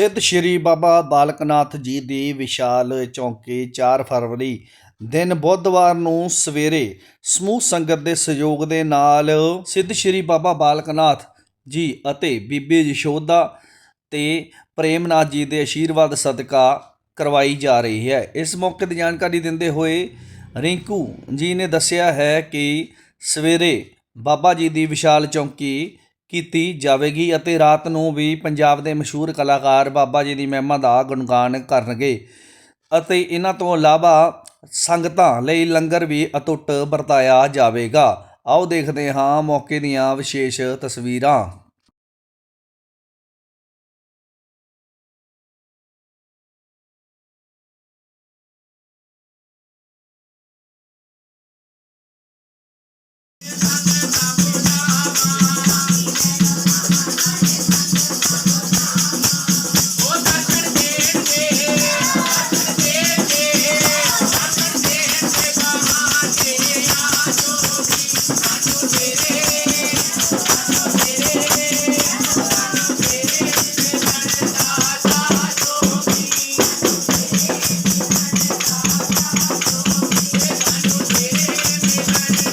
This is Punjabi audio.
ਸਿੱਧ ਸ਼੍ਰੀ ਬਾਬਾ ਬਾਲਕਨਾਥ ਜੀ ਦੀ ਵਿਸ਼ਾਲ ਚੌਂਕੀ 4 ਫਰਵਰੀ ਦਿਨ ਬੁੱਧਵਾਰ ਨੂੰ ਸਵੇਰੇ ਸਮੂਹ ਸੰਗਤ ਦੇ ਸਹਿਯੋਗ ਦੇ ਨਾਲ ਸਿੱਧ ਸ਼੍ਰੀ ਬਾਬਾ ਬਾਲਕਨਾਥ ਜੀ ਅਤੇ ਬੀਬੀ ਯਸ਼ੋਦਾ ਤੇ ਪ੍ਰੇਮਨਾਥ ਜੀ ਦੇ ਆਸ਼ੀਰਵਾਦ ਸਦਕਾ ਕਰਵਾਈ ਜਾ ਰਹੀ ਹੈ। ਇਸ ਮੌਕੇ ਦੀ ਜਾਣਕਾਰੀ ਦਿੰਦੇ ਹੋਏ ਰਿੰਕੂ ਜੀ ਨੇ ਦੱਸਿਆ ਹੈ ਕਿ ਸਵੇਰੇ ਬਾਬਾ ਜੀ ਦੀ ਵਿਸ਼ਾਲ ਚੌਂਕੀ ਕੀਤੀ ਜਾਵੇਗੀ ਅਤੇ ਰਾਤ ਨੂੰ ਵੀ ਪੰਜਾਬ ਦੇ ਮਸ਼ਹੂਰ ਕਲਾਕਾਰ ਬਾਬਾ ਜੀ ਦੀ ਮਹਿਮਾ ਦਾ ਗੁਣਗਾਨ ਕਰਨਗੇ ਅਤੇ ਇਹਨਾਂ ਤੋਂ ਇਲਾਵਾ ਸੰਗਤਾਂ ਲਈ ਲੰਗਰ ਵੀ ਅਟੁੱਟ ਵਰਤਾਇਆ ਜਾਵੇਗਾ। ਆਓ ਦੇਖਦੇ ਹਾਂ ਮੌਕੇ ਦੀਆਂ ਵਿਸ਼ੇਸ਼ ਤਸਵੀਰਾਂ। Thank you.